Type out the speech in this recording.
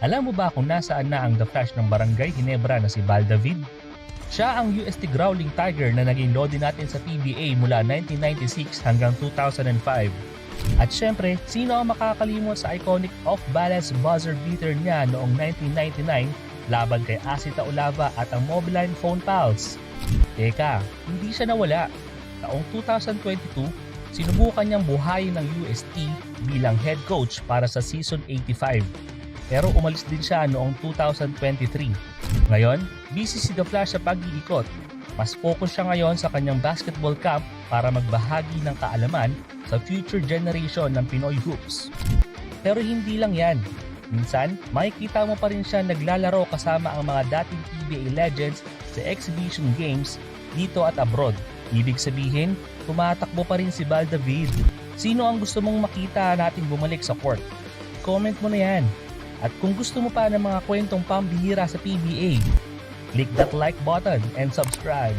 Alam mo ba kung nasaan na ang The Flash ng Barangay Ginebra na si Val David? Siya ang UST Growling Tiger na naging lodi natin sa PBA mula 1996 hanggang 2005. At syempre, sino ang makakalimot sa iconic off-balance buzzer beater niya noong 1999 laban kay Asita Olava at ang Mobiline Phone Pals? Teka, hindi siya nawala. Taong 2022, sinubukan niyang buhayin ng UST bilang head coach para sa season 85. Pero umalis din siya noong 2023. Ngayon, busy si The Flash sa pag-iikot. Mas focus siya ngayon sa kanyang basketball camp para magbahagi ng kaalaman sa future generation ng Pinoy hoops. Pero hindi lang yan. Minsan, makikita mo pa rin siya naglalaro kasama ang mga dating PBA legends sa exhibition games dito at abroad. Ibig sabihin, tumatakbo pa rin si Val David. Sino ang gusto mong makita nating bumalik sa court? Comment mo na yan. At kung gusto mo pa ng mga kwentong pambihira sa PBA, click that like button and subscribe.